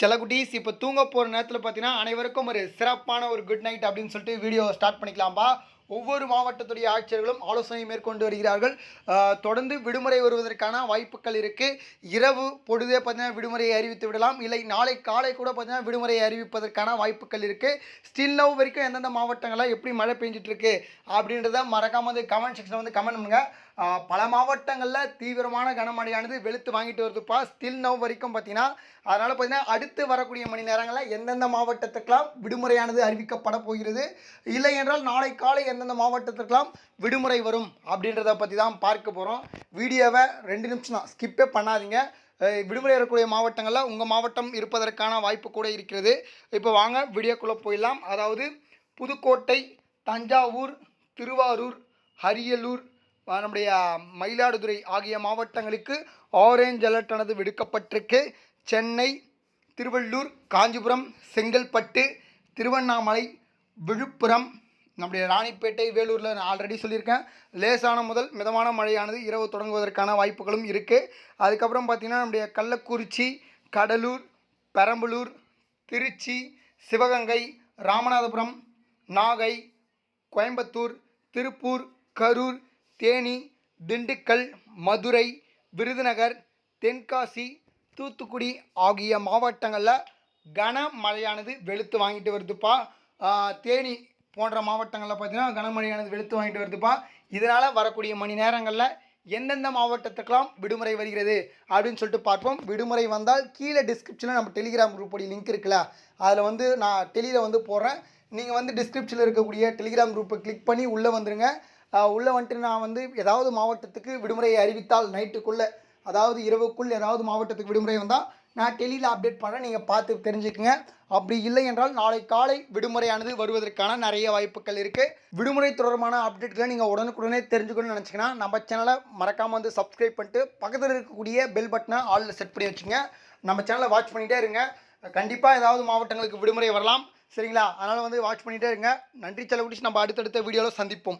செல்லக்குட்டீஸ் இப்போ தூங்க போகிற நேரத்தில் பார்த்தீங்கன்னா அனைவருக்கும் ஒரு சிறப்பான ஒரு குட் நைட் அப்படின்னு சொல்லிட்டு வீடியோ ஸ்டார்ட் பண்ணிக்கலாம்பா. ஒவ்வொரு மாவட்டத்துடைய ஆட்சியர்களும் ஆலோசனை மேற்கொண்டு வருகிறார்கள். தொடர்ந்து விடுமுறை வருவதற்கான வாய்ப்புகள் இருக்குது இரவு பொழுதே பார்த்தீங்கன்னா விடுமுறையை அறிவித்து விடலாம். இல்லை நாளை காலை கூட பார்த்தீங்கன்னா விடுமுறையை அறிவிப்பதற்கான வாய்ப்புகள் இருக்குது ஸ்டில் நவ் வரைக்கும் எந்தெந்த மாவட்டங்களில் எப்படி மழை பெஞ்சிட்ருக்கு அப்படின்றத மறக்காமல் வந்து கமெண்ட் செக்ஷனில் வந்து கமெண்ட் பண்ணுங்கள் பல மாவட்டங்களில் தீவிரமான கனமழையானது வெளுத்து வாங்கிட்டு வருதுப்பா. ஸ்டில் நவ் வரைக்கும் பார்த்தீங்கன்னா அதனால் பார்த்தீங்கன்னா அடுத்து வரக்கூடிய மணி நேரங்களில் எந்தெந்த மாவட்டத்துக்கெல்லாம் விடுமுறையானது அறிவிக்கப்பட போகிறது. இல்லை என்றால் நாளை காலை எந்தெந்த மாவட்டத்திற்கெல்லாம் விடுமுறை வரும் அப்படின்றத பற்றி தான் பார்க்க போகிறோம் வீடியோவை ரெண்டு நிமிஷம் தான். ஸ்கிப்பே பண்ணாதீங்க. விடுமுறை வரக்கூடிய மாவட்டங்களில் உங்கள் மாவட்டம் இருப்பதற்கான வாய்ப்பு கூட இருக்கிறது. இப்போ வாங்க வீடியோக்குள்ளே போயிடலாம். அதாவது புதுக்கோட்டை தஞ்சாவூர் திருவாரூர் அரியலூர் நம்முடைய மயிலாடுதுறை ஆகிய மாவட்டங்களுக்கு ஆரேஞ்ச் அலர்ட் ஆனது விடுக்கப்பட்டிருக்கு. சென்னை திருவள்ளூர் காஞ்சிபுரம் செங்கல்பட்டு திருவண்ணாமலை விழுப்புரம் நம்முடைய ராணிப்பேட்டை வேலூரில் நான் ஆல்ரெடி சொல்லியிருக்கேன். லேசான முதல் மிதமான மழையானது இரவு தொடங்குவதற்கான வாய்ப்புகளும் இருக்குது அதுக்கப்புறம் பார்த்திங்கன்னா நம்முடைய கள்ளக்குறிச்சி கடலூர் பெரம்பலூர் திருச்சி சிவகங்கை ராமநாதபுரம் நாகை கோயம்புத்தூர் திருப்பூர் கரூர் தேனி திண்டுக்கல் மதுரை விருதுநகர் தென்காசி தூத்துக்குடி ஆகிய மாவட்டங்களில் கனமழையானது வெளுத்து வாங்கிட்டு வருதுப்பா. தேனி போன்ற மாவட்டங்களில் பார்த்தீங்கன்னா கனமழையானது வெளுத்து வாங்கிட்டு வருதுப்பா. இதனால் வரக்கூடிய மணி நேரங்களில் எந்தெந்த மாவட்டத்துக்கெல்லாம் விடுமுறை வருகிறது அப்படின்னு சொல்லிட்டு பார்ப்போம். விடுமுறை வந்தால் கீழே டிஸ்கிரிப்ஷனில் நம்ம டெலிகிராம் குரூப்போடைய லிங்க் இருக்குல்ல அதில் வந்து நான் டெலியில் வந்து போடுறேன். நீங்கள் வந்து டிஸ்கிரிப்ஷனில் இருக்கக்கூடிய டெலிகிராம் குரூப்பை கிளிக் பண்ணி உள்ளே வந்துருங்க. உள்ளே வந்துட்டு நான் வந்து ஏதாவது மாவட்டத்துக்கு விடுமுறையை அறிவித்தால் நைட்டுக்குள்ளே அதாவது இரவுக்குள் ஏதாவது மாவட்டத்துக்கு விடுமுறை வந்தால் நான் டெலியில் அப்டேட் பண்ணுறேன் நீங்கள் பார்த்து தெரிஞ்சுக்குங்க. அப்படி இல்லை என்றால் நாளை காலை விடுமுறையானது வருவதற்கான நிறைய வாய்ப்புகள் இருக்குது விடுமுறை தொடர்பான அப்டேட்களை நீங்கள் உடனுக்குடனே தெரிஞ்சுக்கணும்னு நினச்சிங்கன்னா நம்ம சேனலை மறக்காமல் வந்து சப்ஸ்கிரைப் பண்ணிட்டு பக்கத்தில் இருக்கக்கூடிய பெல் பட்டனை ஆளில் செட் பண்ணி வச்சுங்க நம்ம சேனலை வாட்ச் பண்ணிகிட்டே இருங்க. கண்டிப்பாக ஏதாவது மாவட்டங்களுக்கு விடுமுறை வரலாம். சரிங்களா? அதனால் வந்து வாட்ச் பண்ணிகிட்டே இருங்க. நன்றி செலவுடிச்சு நம்ம அடுத்தடுத்த வீடியோவில் சந்திப்போம்.